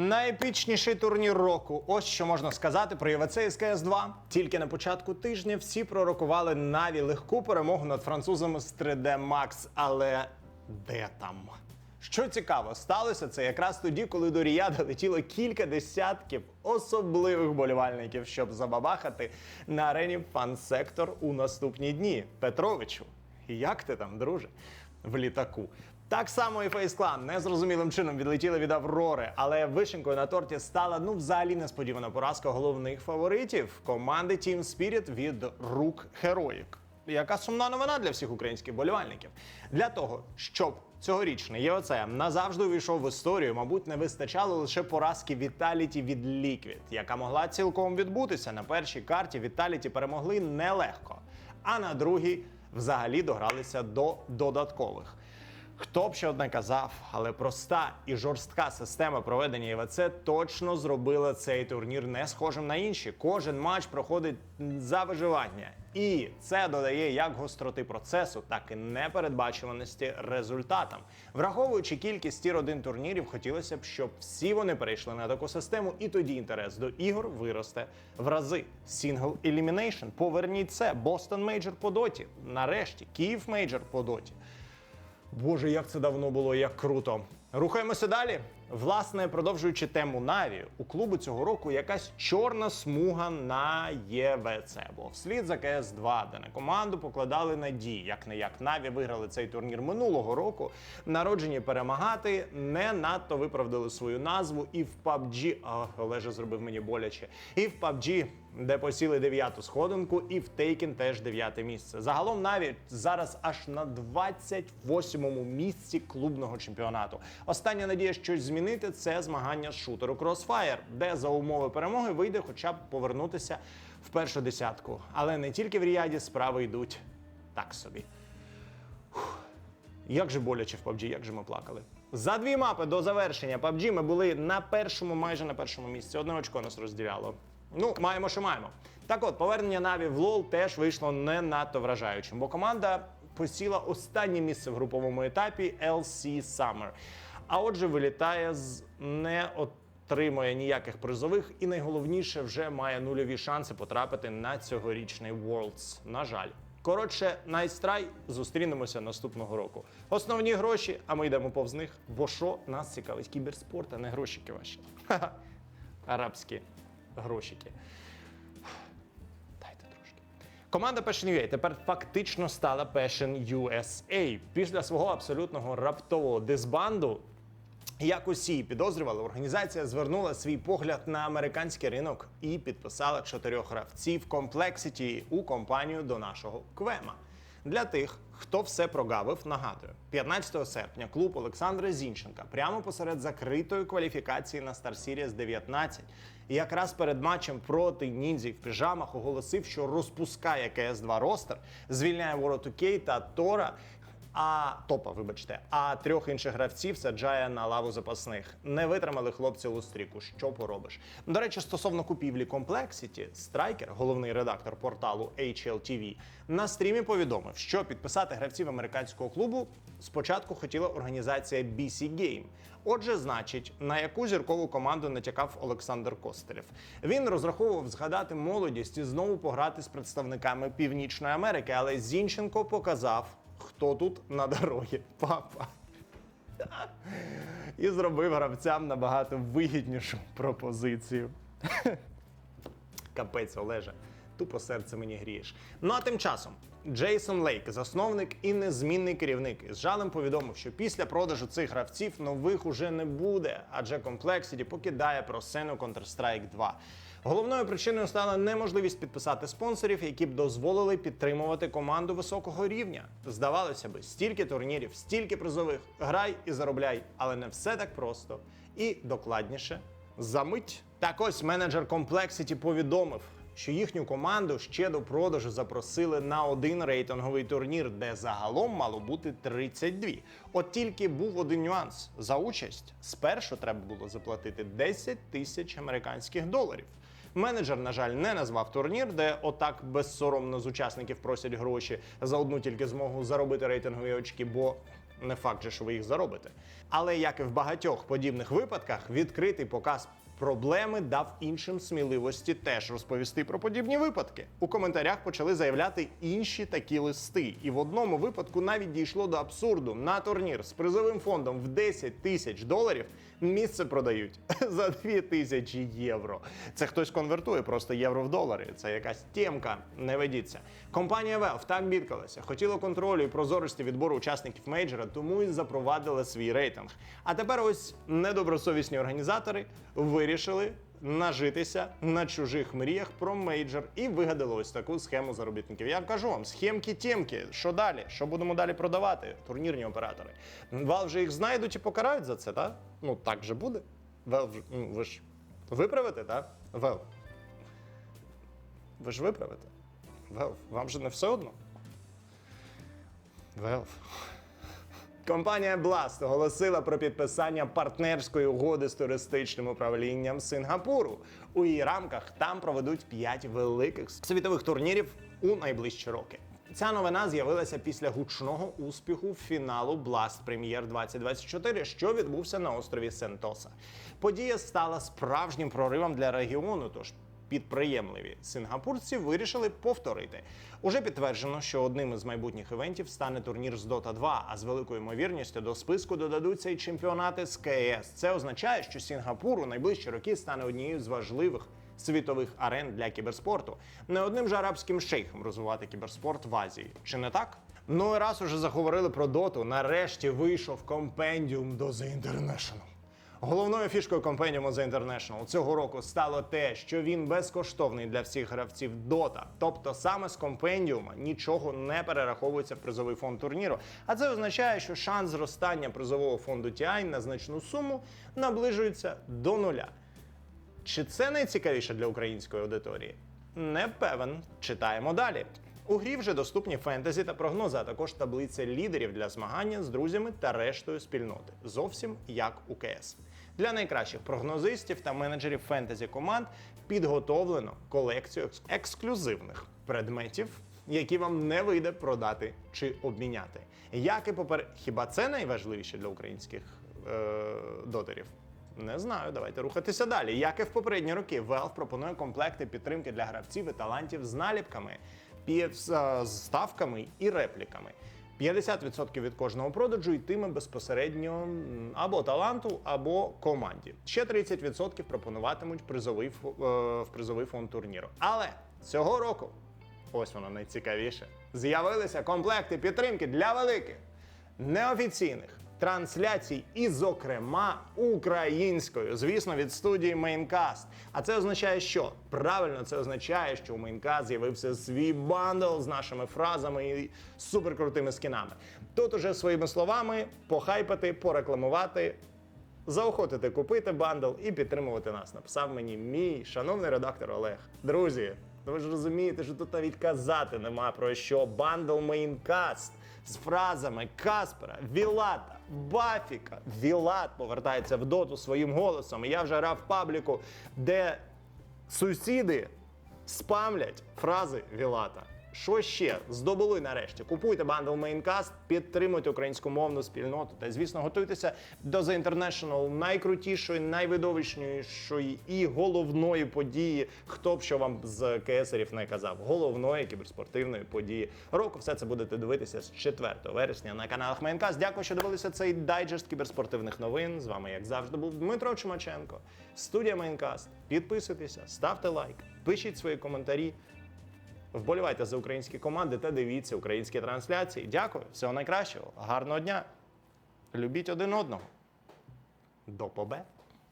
Найепічніший турнір року. Ось що можна сказати про ЄВЦ із КС 2 Тільки на початку тижня всі пророкували Наві легку перемогу над французами з 3D Max. Але де там? Що цікаво, сталося це якраз тоді, коли до Ріяда летіло кілька десятків особливих болівальників, щоб забабахати на арені фан-сектор у наступні дні. Петровичу, як ти там, друже? В літаку. Так само і Фейсклан незрозумілим чином відлетіли від Аврори, але вишенькою на торті стала ну взагалі несподівана поразка головних фаворитів команди Team Spirit від рук Heroic. Яка сумна новина для всіх українських болівальників. Для того, щоб цьогорічний ЄОЦ назавжди увійшов в історію, мабуть, не вистачало лише поразки Віталіті від Liquid, яка могла цілком відбутися. На першій карті Віталіті перемогли нелегко, а на другій взагалі догралися до додаткових. Хто б ще одне казав, але проста і жорстка система проведення ЄВЦ точно зробила цей турнір не схожим на інші. Кожен матч проходить за виживання. І це додає як гостроти процесу, так і непередбачуваності результатам. Враховуючи кількість тір 1 турнірів, хотілося б, щоб всі вони перейшли на таку систему, і тоді інтерес до ігор виросте в рази. Single Elimination, поверніть це, Boston Major по доті. Нарешті, Київ Major по доті. Боже, як це давно було, як круто. Рухаємося далі. Власне, продовжуючи тему Наві, у клубу цього року якась чорна смуга на ЄВЦ. Бо вслід за КС 2 де на команду покладали надії, як не як Наві виграли цей турнір минулого року. Народжені перемагати не надто виправдали свою назву і в PUBG, а Олежа зробив мені боляче. І в PUBG, де посіли дев'яту сходинку, і в Taken теж дев'яте місце. Загалом Наві зараз аж на 28-му місці клубного чемпіонату. Остання надія щось змінити це змагання з шутеру Crossfire, де за умови перемоги вийде хоча б повернутися в першу десятку. Але не тільки в Ріаді справи йдуть так собі. Як же боляче в PUBG, як же ми плакали. За дві мапи до завершення PUBG ми були на першому, майже на першому місці. Одне очко нас розділяло. Ну, маємо, що маємо. Так от, повернення Наві в LoL теж вийшло не надто вражаючим, бо команда посіла останнє місце в груповому етапі LC Summer. А отже, вилітає з не отримує ніяких призових, і найголовніше вже має нульові шанси потрапити на цьогорічний Worlds. На жаль. Коротше, найстрай зустрінемося наступного року. Основні гроші, а ми йдемо повз них. Бо що нас цікавить кіберспорт, а не грошики ваші. Ха-ха. Арабські грошики. Дайте трошки. Команда Passion UA тепер фактично стала Passion USA. Після свого абсолютного раптового дисбанду як усі підозрювали, організація звернула свій погляд на американський ринок і підписала чотирьох гравців Complexity у компанію до нашого Квема. Для тих, хто все прогавив, нагадую, 15 серпня клуб Олександра Зінченка прямо посеред закритої кваліфікації на Star Series 19 і якраз перед матчем проти ніндзі в піжамах оголосив, що розпускає КС 2 ростер, звільняє 2K та Тора а топа, вибачте, а трьох інших гравців саджає на лаву запасних. Не витримали хлопці лустріку. Що поробиш? До речі, стосовно купівлі Complexity, Страйкер, головний редактор порталу HLTV, на стрімі повідомив, що підписати гравців американського клубу спочатку хотіла організація BC Game. Отже, значить, на яку зіркову команду натякав Олександр Костелєв. Він розраховував згадати молодість і знову пограти з представниками Північної Америки, але Зінченко показав хто тут на дорогі? Папа. І зробив гравцям набагато вигіднішу пропозицію. Капець, Олеже. Тупо серце мені грієш. Ну а тим часом Джейсон Лейк, засновник і незмінний керівник, із жалем повідомив, що після продажу цих гравців нових уже не буде, адже Complexity покидає про сцену Counter-Strike 2. Головною причиною стала неможливість підписати спонсорів, які б дозволили підтримувати команду високого рівня. Здавалося би, стільки турнірів, стільки призових, грай і заробляй, але не все так просто. І докладніше за мить. Так ось менеджер Complexity повідомив, що їхню команду ще до продажу запросили на один рейтинговий турнір, де загалом мало бути 32. От тільки був один нюанс: за участь спершу треба було заплатити 10 тисяч американських доларів. Менеджер, на жаль, не назвав турнір, де отак безсоромно з учасників просять гроші за одну тільки змогу заробити рейтингові очки, бо Не факт же, що ви їх заробите. Але як і в багатьох подібних випадках, відкритий показ проблеми дав іншим сміливості теж розповісти про подібні випадки. У коментарях почали заявляти інші такі листи, і в одному випадку навіть дійшло до абсурду. На турнір з призовим фондом в 10 тисяч доларів місце продають за 2 тисячі євро. Це хтось конвертує просто євро в долари. Це якась тємка, не ведіться. Компанія Valve так бідкалася, хотіла контролю і прозорості відбору учасників мейджора, тому і запровадила свій рейтинг. А тепер ось недобросовісні організатори вирішили нажитися на чужих мріях про мейджор і вигадали ось таку схему заробітників. Я кажу вам, схемки тємки Що далі? Що будемо далі продавати? Турнірні оператори. Valve вже їх знайдуть і покарають за це, так? Ну так же буде. Ж- ну, ви ж виправите, так? Valve. Ви ж виправите. Valve, вам же не все одно. Valve. Компанія Blast оголосила про підписання партнерської угоди з туристичним управлінням Сингапуру. У її рамках там проведуть п'ять великих світових турнірів у найближчі роки. Ця новина з'явилася після гучного успіху фіналу Blast Premier 2024, що відбувся на острові Сентоса. Подія стала справжнім проривом для регіону. Тож підприємливі сингапурці вирішили повторити. Уже підтверджено, що одним із майбутніх івентів стане турнір з Dota 2, а з великою ймовірністю до списку додадуться й чемпіонати з КС. Це означає, що Сінгапур у найближчі роки стане однією з важливих. Світових арен для кіберспорту не одним же арабським шейхом розвивати кіберспорт в Азії. Чи не так? Ну і раз уже заговорили про доту. Нарешті вийшов компендіум до The International. Головною фішкою компеніуму The International цього року стало те, що він безкоштовний для всіх гравців Dota. Тобто саме з компендіума нічого не перераховується в призовий фонд турніру. А це означає, що шанс зростання призового фонду TI на значну суму наближується до нуля. Чи це найцікавіше для української аудиторії? Не певен. Читаємо далі. У грі вже доступні фентезі та прогнози, а також таблиця лідерів для змагання з друзями та рештою спільноти. Зовсім як у КС. Для найкращих прогнозистів та менеджерів фентезі команд підготовлено колекцію ексклюзивних предметів, які вам не вийде продати чи обміняти. Як і попер... Хіба це найважливіше для українських е... дотерів? Не знаю, давайте рухатися далі. Як і в попередні роки, Valve пропонує комплекти підтримки для гравців і талантів з наліпками, е, з ставками і репліками. 50% від кожного продажу йтиме безпосередньо або таланту, або команді. Ще 30% пропонуватимуть призовий е, в призовий фонд турніру. Але цього року, ось воно найцікавіше, з'явилися комплекти підтримки для великих неофіційних трансляцій, і, зокрема, українською, звісно, від студії Maincast. А це означає, що правильно це означає, що у Maincast з'явився свій бандл з нашими фразами і суперкрутими скінами. Тут уже своїми словами похайпати, порекламувати. Заохотити купити бандл і підтримувати нас. Написав мені мій шановний редактор Олег. Друзі, ви ж розумієте, що тут навіть казати нема про що. Бандл Мейнкаст з фразами Каспера, Вілата, Бафіка. Вілат повертається в доту своїм голосом. Я вже грав в пабліку, де сусіди спамлять фрази Вілата. Що ще? Здобули нарешті. Купуйте бандл Maincast, підтримуйте українськомовну спільноту та, звісно, готуйтеся до The International найкрутішої, найвидовищнішої і головної події. Хто б що вам з КСРів не казав, головної кіберспортивної події року. Все це будете дивитися з 4 вересня на каналах Maincast. Дякую, що дивилися цей дайджест кіберспортивних новин. З вами, як завжди, був Дмитро Чумаченко, студія Maincast. Підписуйтеся, ставте лайк, пишіть свої коментарі. Вболівайте за українські команди та дивіться українські трансляції. Дякую, всього найкращого, гарного дня. Любіть один одного. До побе!